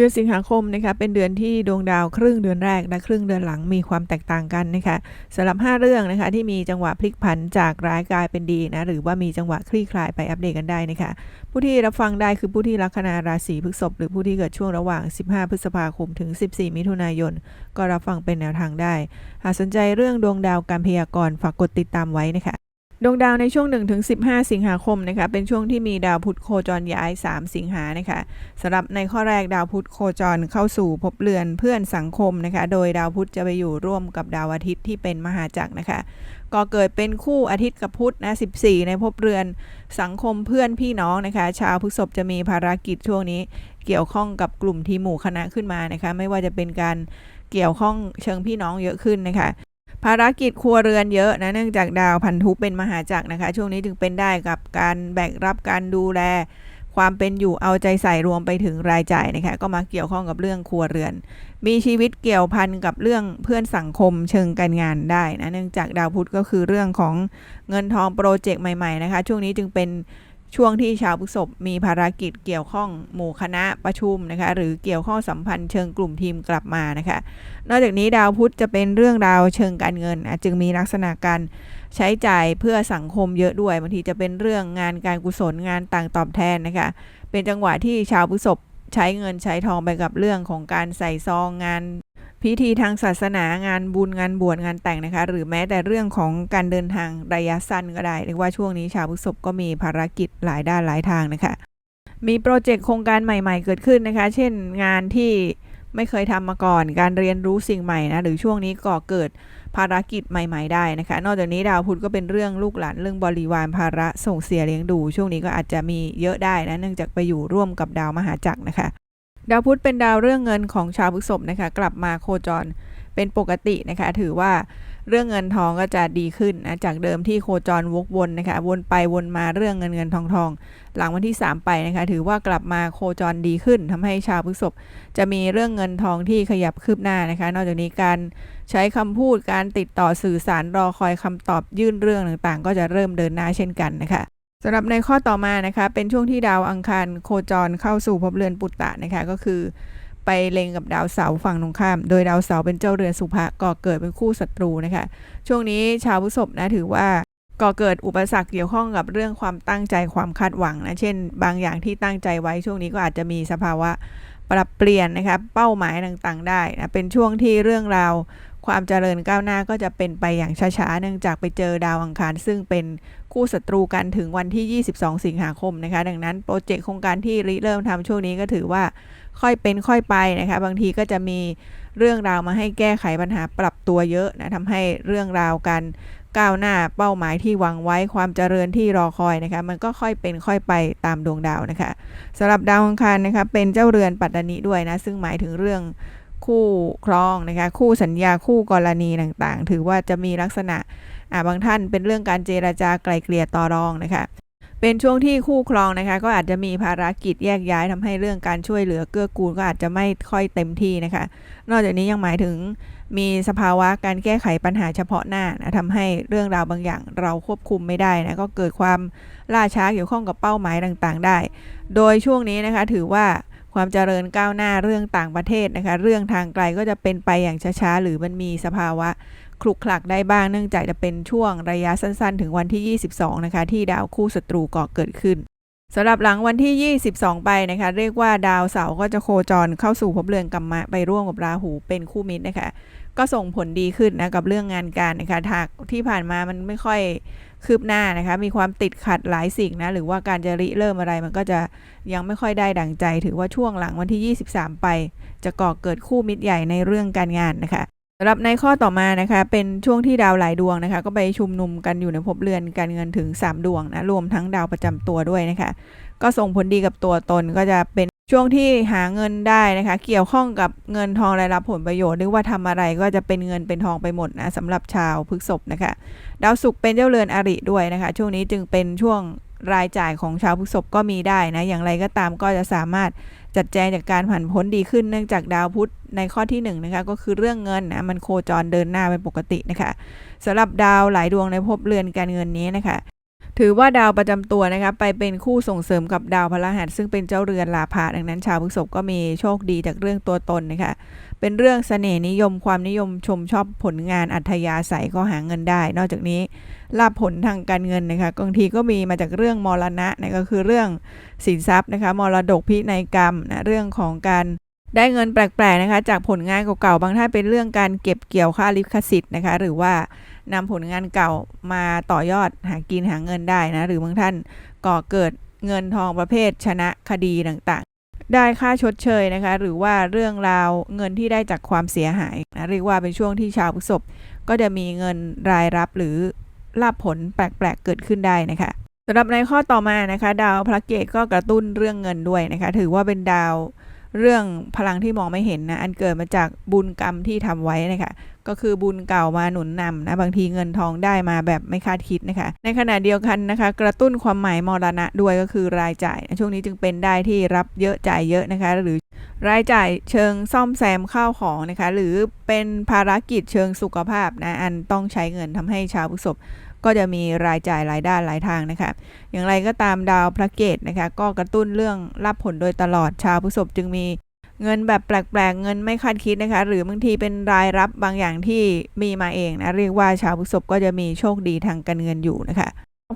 ดือนสิงหาคมนะคะเป็นเดือนที่ดวงดาวครึ่งเดือนแรกและครึ่งเดือนหลังมีความแตกต่างกันนะคะสำหรับ 5 เรื่องนะคะที่มีจังหวะพลิกผันจากร้ายกลายเป็นดีนะหรือว่ามีจังหวะคลี่คลายไปอัปเดตกันได้นะคะผู้ที่รับฟังได้คือผู้ที่ลัคนาราศีพฤษภหรือผู้ที่เกิดช่วงระหว่าง 15 พฤษภาคมถึง 14 มิถุนายน ก็รับฟังเป็นแนวทางได้ หากสนใจเรื่องดวงดาวการพยากรณ์ฝากกดติดตามไว้นะคะ ดวงดาวในช่วง 1-15 สิงหาคมนะคะเป็นช่วงที่มีดาวพุธโคจรย้าย 3 สิงหานะคะสำหรับในข้อแรกดาวพุธโคจรเข้าสู่ภพเรือนเพื่อนสังคมนะคะโดยดาวพุธจะไปอยู่ร่วมกับดาวอาทิตย์ที่เป็นมหาจักรนะคะก็เกิดเป็นคู่อาทิตย์กับพุธนะ14 ในภพเรือนสังคมเพื่อนพี่น้องนะคะ ชาวพฤษภจะมีภารกิจช่วงนี้ เกี่ยวข้องกับกลุ่มทีมหมู่คณะขึ้นมานะคะไม่ว่าจะเป็นการเกี่ยวข้องเชิงพี่น้องเยอะขึ้นนะคะ ภารกิจครัวเรือนเยอะนะเนื่องจากดาวพันธุเป็นมหาจักรนะคะ ช่วงนี้จึงเป็นได้กับการแบกรับการดูแล ความเป็นอยู่เอาใจใส่รวมไปถึงรายจ่ายนะคะ ก็มาเกี่ยวข้องกับเรื่องครัวเรือน มีชีวิตเกี่ยวพันกับเรื่องเพื่อนสังคมเชิงการงานได้นะเนื่องจากดาวพุธก็คือเรื่องของเงินทองโปรเจกต์ใหม่ ๆนะคะ ช่วงนี้จึงเป็น ช่วงที่ชาวพฤษภมีภารกิจเกี่ยวข้องหมู่คณะประชุมนะคะหรือเกี่ยวข้องสัมพันธ์เชิงกลุ่มทีมกลับมานะคะ นอกจากนี้ดาวพุธจะเป็นเรื่องราวเชิงการเงิน จึงมีลักษณะการใช้จ่ายเพื่อสังคมเยอะด้วยบางทีจะเป็นเรื่องงานการกุศลงานต่างตอบแทนนะคะเป็นจังหวะที่ชาวพฤษภใช้เงินใช้ทองไปกับเรื่องของการใส่ซองงาน พิธีทางศาสนางานบุญงานบวชงานแต่งนะคะ หรือแม้แต่เรื่องของการเดินทางระยะสั้นก็ได้เรียกว่าช่วงนี้ชาวพฤษภก็มีภารกิจหลายด้านหลายทางนะคะ มีโปรเจกต์โครงการใหม่ๆ เกิดขึ้นนะคะ เช่นงานที่ไม่เคยทำมาก่อน การเรียนรู้สิ่งใหม่นะหรือช่วงนี้ก่อเกิดภารกิจใหม่ ๆ ได้นะคะ นอกจากนี้ดาวพุธก็เป็นเรื่องลูกหลานเรื่องบริวารภาระส่งเสียเลี้ยงดู ช่วงนี้ก็อาจจะมีเยอะได้นะเนื่องจากไปอยู่ร่วมกับดาวมหาจักรนะคะ ดาวพุธเป็นดาวเรื่องเงินของชาวพฤษภนะคะ กลับมาโคจรเป็นปกตินะคะ ถือว่าเรื่องเงินทองก็จะดีขึ้นนะจากเดิมที่โคจรวกวนนะคะ วนไปวนมาเรื่องเงินเงินทองทองหลังวันที่ 3 ไปนะคะ ถือว่ากลับมาโคจรดีขึ้นทำให้ชาวพฤษภจะมีเรื่องเงินทองที่ขยับคืบหน้านะคะ นอกจากนี้การใช้คำพูดการติดต่อสื่อสารรอคอยคำตอบยื่นเรื่องต่างๆ ก็จะเริ่มเดินหน้าเช่นกันนะคะ สำหรับในข้อต่อมานะคะ เป็นช่วงที่ดาวอังคารโคจรเข้าสู่ภพเรือนปุตตะนะคะ ก็คือไปเล็งกับดาวเสาฝั่งตรงข้าม โดยดาวเสาเป็นเจ้าเรือนสุภะก่อเกิดเป็นคู่ศัตรูนะคะ ช่วงนี้ชาวพฤษภนะถือว่าก่อเกิดอุปสรรคเกี่ยวข้องกับเรื่องความตั้งใจความคาดหวังนะ เช่น บางอย่างที่ตั้งใจไว้ช่วงนี้ก็อาจจะมีสภาวะปรับเปลี่ยนนะคะเป้าหมายต่างๆ ได้นะเป็นช่วงที่เรื่องราวความเจริญก้าวหน้าก็จะเป็นไปอย่างช้าๆ เนื่องจากไปเจอดาวอังคารซึ่งเป็น คู่ศัตรูกันถึงวันที่ 22 สิงหาคมนะคะ ดังนั้นโปรเจกต์โครงการที่ริเริ่มทำช่วงนี้ก็ถือว่าค่อยเป็นค่อยไปนะคะ บางทีก็จะมีเรื่องราวมาให้แก้ไขปัญหาปรับตัวเยอะนะทำให้เรื่องราวการก้าวหน้าเป้าหมายที่วางไว้ความเจริญที่รอคอยนะคะ มันก็ค่อยเป็นค่อยไปตามดวงดาวนะคะสำหรับดาวอังคารนะคะเป็นเจ้าเรือนปัตตานีด้วยนะ ซึ่งหมายถึงเรื่อง คู่ครองนะคะคู่สัญญาคู่กรณีต่างๆ ถือว่าจะมีลักษณะาบางท่านเป็นเรื่องการเจราจาไกลเกลี่ยต่อรองนะคะเป็นช่วงที่คู่ครองนะคะ ก็อาจจะมีภารกิจแยกย้ายทำให้เรื่องการช่วยเหลือเกื้อกูลก็อาจจะไม่ค่อยเต็มที่นะคะ นอกจากนี้ยังหมายถึงมีสภาวะการแก้ไขปัญหาเฉพาะหน้านะทำให้เรื่องราวบางอย่างเราควบคุมไม่ได้นะก็เกิดความล่าช้าเกี่ยวข้องกับเป้าหมายต่างๆ ได้ โดยช่วงนี้นะคะถือว่า ความเจริญก้าวหน้าเรื่องต่างประเทศนะคะ เรื่องทางไกลก็จะเป็นไปอย่างช้าๆ หรือมันมีสภาวะคลุกคลักได้บ้างเนื่องจากจะเป็นช่วงระยะสั้นๆ ถึงวันที่ 22 นะคะ ที่ดาวคู่ศัตรูก่อเกิดขึ้นสำหรับหลังวันที่ 22 ไปนะคะ เรียกว่าดาวเสาร์ก็จะโคจรเข้าสู่ภพเรือนกัมมะไปร่วมกับราหูเป็นคู่มิตรนะคะ ก็ส่งผลดีขึ้นนะกับเรื่องงานการนะคะหากที่ผ่านมามันไม่ค่อยคืบหน้านะคะ มีความติดขัดหลายสิ่งนะ หรือว่าการจะริเริ่มอะไรมันก็จะยังไม่ค่อยได้ดังใจ ถือว่าช่วงหลังวันที่ 23 ไป จะก่อเกิดคู่มิตรใหญ่ในเรื่องการงานนะคะสำหรับในข้อต่อมานะคะ เป็นช่วงที่ดาวหลายดวงนะคะ ก็ไปชุมนุมกันอยู่ในภพเรือนการเงินถึง 3 ดวงนะ รวมทั้งดาวประจำตัวด้วยนะคะ ก็ส่งผลดีกับตัวตนก็จะเป็น ช่วงที่หาเงินได้นะคะ เกี่ยวข้องกับเงินทองรายรับผลประโยชน์หรือว่าทำอะไรก็จะเป็นเงินเป็นทองไปหมดนะสำหรับชาวพฤษภนะคะ ดาวศุกร์เป็นเจ้าเรือนอริด้วยนะคะ ช่วงนี้จึงเป็นช่วงรายจ่ายของชาวพฤษภก็มีได้นะ อย่างไรก็ตามก็จะสามารถจัดแจงจากการผันพ้นดีขึ้นเนื่องจากดาวพุธในข้อที่1นนะคะก็คือเรื่องเงินนะมันโคจรเดินหน้าเป็นปกตินะคะสำหรับดาวหลายดวงในภพเรือนการเงินนี้นะคะ ถือว่าดาวประจำตัวนะคะไปเป็นคู่ส่งเสริมกับดาวพฤหัสซึ่งเป็นเจ้าเรือนลาภะดังนั้นชาวพฤษภก็มีโชคดีจากเรื่องตัวตนนะคะเป็นเรื่องเสน่ห์นิยมความนิยมชมชอบผลงานอัธยาศัยก็หาเงินได้ นอกจากนี้ลาภผลทางการเงินนะคะบางทีก็มีมาจากเรื่องมรณะนะก็คือเรื่องสินทรัพย์นะคะมรดกพินัยกรรมนะเรื่องของการได้เงินแปลกๆนะคะจากผลงานเก่าๆบางท่านเป็นเรื่องการเก็บเกี่ยวค่าลิขสิทธิ์นะคะหรือว่า นำผลงานเก่ามาต่อยอดหากินหาเงินได้นะ หรือบางท่านก่อเกิดเงินทองประเภทชนะคดีต่างๆ ได้ค่าชดเชยนะคะ หรือว่าเรื่องราวเงินที่ได้จากความเสียหายนะเรียกว่าเป็นช่วงที่ชาวพฤษภก็จะมีเงินรายรับหรือลาภผลแปลกๆเกิดขึ้นได้นะคะสำหรับในข้อต่อมานะคะ ดาวพระเกตก็กระตุ้นเรื่องเงินด้วยนะคะ ถือว่าเป็นดาว เรื่องพลังที่มองไม่เห็นนะอันเกิดมาจากบุญกรรมที่ทำไว้นะคะก็คือบุญเก่ามาหนุนนำนะบางทีเงินทองได้มาแบบไม่คาดคิดนะคะ ในขณะเดียวกันนะคะ กระตุ้นความหมายมรณะด้วยก็คือรายจ่าย ช่วงนี้จึงเป็นได้ที่รับเยอะจ่ายเยอะนะคะ หรือรายจ่ายเชิงซ่อมแซมข้าวของนะคะ หรือเป็นภารกิจเชิงสุขภาพนะอันต้องใช้เงินทำให้ชาวพฤษภ ก็จะมีรายจ่ายหลายด้านหลายทางนะคะ อย่างไรก็ตามดาวพระเกตนะคะ ก็กระตุ้นเรื่องรับผลโดยตลอดชาวพฤษภจึงมีเงินแบบแปลกๆ เงินไม่คาดคิดนะคะ หรือบางทีเป็นรายรับบางอย่างที่มีมาเองนะ เรียกว่าชาวพฤษภก็จะมีโชคดีทางการเงินอยู่นะคะ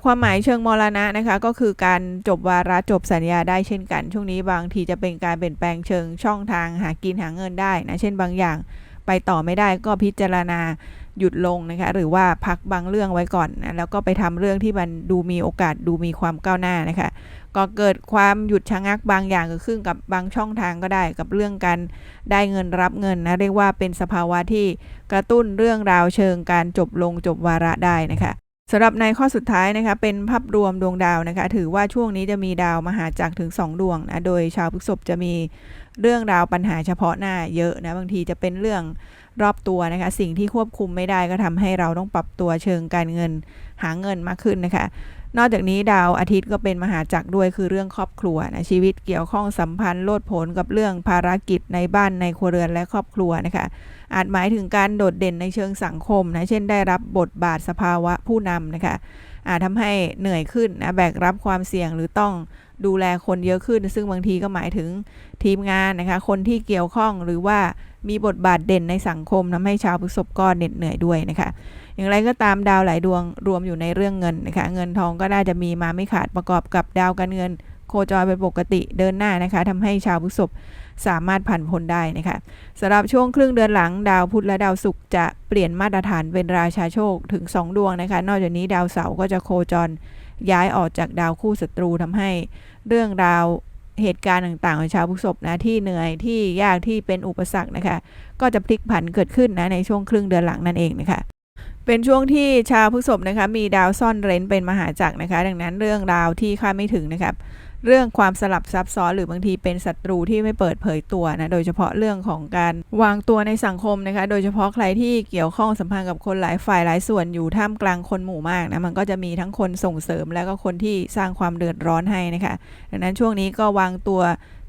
ความหมายเชิงมรณะนะคะ ก็คือการจบวาระจบสัญญาได้เช่นกัน ช่วงนี้บางทีจะเป็นการเปลี่ยนแปลงเชิงช่องทางหากินหาเงินได้นะ เช่นบางอย่าง ไปต่อไม่ได้ก็พิจารณา หยุดลงนะคะหรือว่าพักบางเรื่องไว้ก่อนนะแล้วก็ไปทำเรื่องที่มันดูมีโอกาสดูมีความก้าวหน้านะคะก็เกิดความหยุดชะงักบางอย่างเกิดขึ้นกับบางช่องทางก็ได้กับเรื่องการได้เงินรับเงินนะเรียกว่าเป็นสภาวะที่กระตุ้นเรื่องราวเชิงการจบลงจบวาระได้นะคะ สำหรับในข้อสุดท้ายนะคะเป็นภาพรวมดวงดาวนะคะ ถือว่าช่วงนี้จะมีดาวมหาจักรถึง 2 ดวงนะโดยชาวพฤษภจะมีเรื่องราวปัญหาเฉพาะหน้าเยอะนะบางทีจะเป็นเรื่องรอบตัวนะคะ สิ่งที่ควบคุมไม่ได้ก็ทำให้เราต้องปรับตัวเชิงการเงินหาเงินมากขึ้นนะคะ นอกจากนี้ดาวอาทิตย์ก็เป็นมหาจักรด้วยคือเรื่องครอบครัวนะชีวิตเกี่ยวข้องสัมพันธ์โลดโผนกับเรื่องภารกิจในบ้านในครัวเรือนและครอบครัวนะคะ อาจหมายถึงการโดดเด่นในเชิงสังคมนะเช่นได้รับบทบาทสภาวะผู้นำนะคะอาจทำให้เหนื่อยขึ้นนะแบกรับความเสี่ยงหรือต้องดูแลคนเยอะขึ้น ซึ่งบางทีก็หมายถึงทีมงานนะคะคนที่เกี่ยวข้องหรือว่ามีบทบาทเด่นในสังคมทำให้ชาวพฤษภก็เหน็ดเหนื่อยด้วยนะคะอย่างไรก็ตามดาวหลายดวงรวมอยู่ในเรื่องเงินนะคะเงินทองก็น่าจะมีมาไม่ขาดประกอบกับดาวการเงิน โคจรเป็นปกติเดินหน้านะคะทำให้ชาวพฤษภสามารถผ่านพ้นได้นะคะสำหรับช่วงครึ่งเดือนหลังดาวพุธและดาวศุกร์จะเปลี่ยนมาตรฐานเป็นราชาโชคถึง 2 ดวงนะคะ นอกจากนี้ดาวเสาร์ก็จะโคจรย้ายออกจากดาวคู่ศัตรูทำให้เรื่องราวเหตุการณ์ต่างๆของชาวพฤษภนะที่เหนื่อยที่ยากที่เป็นอุปสรรคนะคะ ก็จะพลิกผันเกิดขึ้นนะในช่วงครึ่งเดือนหลังนั่นเองนะคะเป็นช่วงที่ชาวพฤษภนะคะมีดาวซ่อนเร้นเป็นมหาจักรนะคะ ดังนั้นเรื่องราวที่คาดไม่ถึงนะครับ เรื่องความสลับซับซ้อนหรือบางทีเป็นศัตรูที่ไม่เปิดเผยตัวนะโดยเฉพาะเรื่องของการวางตัวในสังคมนะคะ โดยเฉพาะใครที่เกี่ยวข้องสัมพันธ์กับคนหลายฝ่ายหลายส่วนอยู่ท่ามกลางคนหมู่มากนะมันก็จะมีทั้งคนส่งเสริมแล้วก็คนที่สร้างความเดือดร้อนให้นะคะ ดังนั้นช่วงนี้ก็วางตัว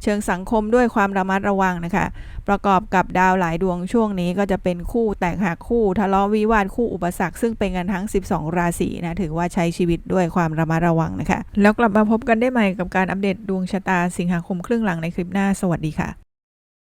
เชิงสังคมด้วยความระมัดระวังนะคะ ประกอบกับดาวหลายดวงช่วงนี้ก็จะเป็นคู่แตกหักคู่ ทะเลาะวิวาทคู่อุปสรรคซึ่งเป็นกันทั้ง 12 ราศีนะถือว่าใช้ชีวิตด้วยความระมัดระวังนะคะ แล้วกลับมาพบกันได้ใหม่กับการอัปเดตดวงชะตาสิงหาคมครึ่งหลังในคลิปหน้าสวัสดีค่ะ